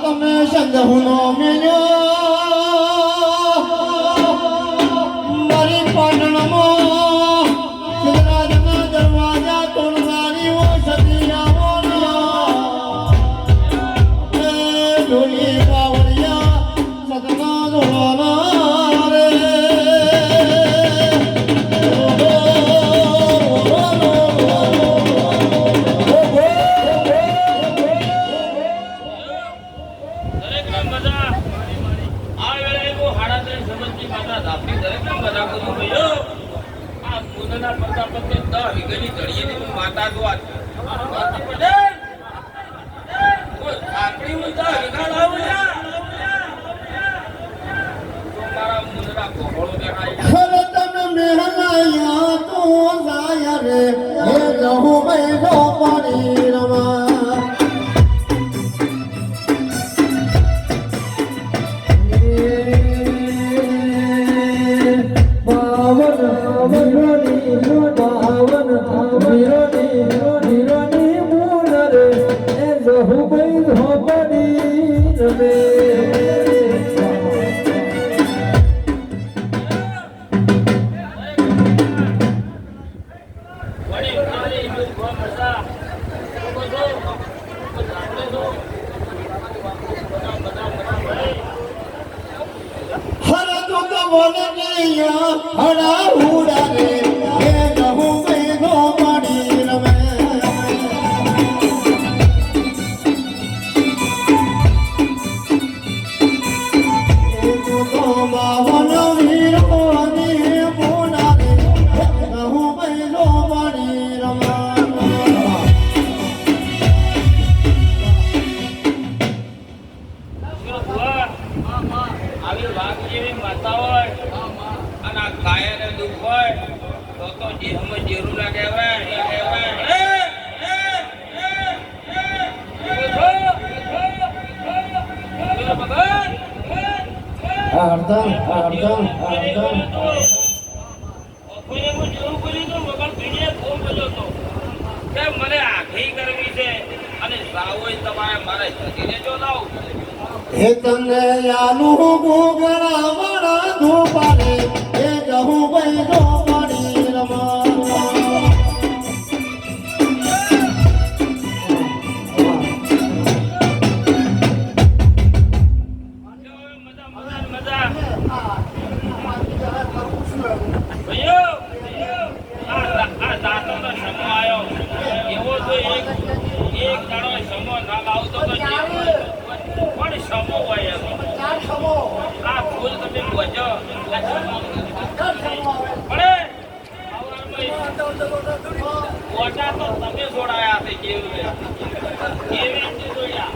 તમે સંધુનો મેલ્યો. મારી પાટણમાં આ પડતા પડતા દહ વીઘાની ધડીએની હું માતા જો આજ માતા પટેલ કોઈ ઝાંકડી હું દહ વીઘા લાવું મારા મુંદરા ગોળો દેખાય તને મેહલાયા તો જાય રે. હે જહુ બેઠો પડી. હર તો તો બોલે ગયા હડા હુડા રે કાયાને દુઃખ હોય તો તો દેહમાં જેરું ના કહેવાય ના ભગવાન. હરદમ હરદમ હરદમ બપોરે હું જેવું કર્યું તો મગર પીડીએ ફોન કર્યો હતો કે મને આખી કરવી છે અને જાવું હોય તમારે મારે જતીને જો લાવું હે તને યાલુ ગોગરા ના લાવતો તો તમે બોજો ઓટા તો તમે છોડાયા છે કેવી કેવી રીતે છોડ્યા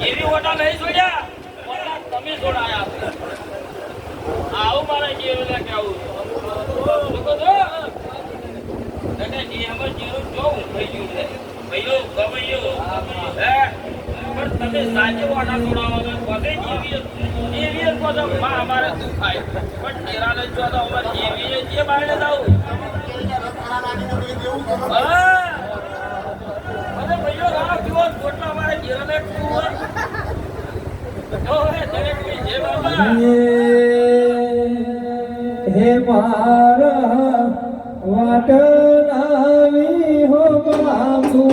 એવી ઓટા નહીં જોડ્યા. ઓટા આવું મારે કેવું કેવું સાથે સાચવવાના જોડાવાના બધે એવીએસ એવીએસ અમારે શું પણ નિરાલય જો તો અમારે એવીએસ જે. બાયણે જાવ અરે ભાઈઓ આ દિવસ ખોટલા અમારે નિરાલય હે મારા વાટ નાવી હો બાપુ.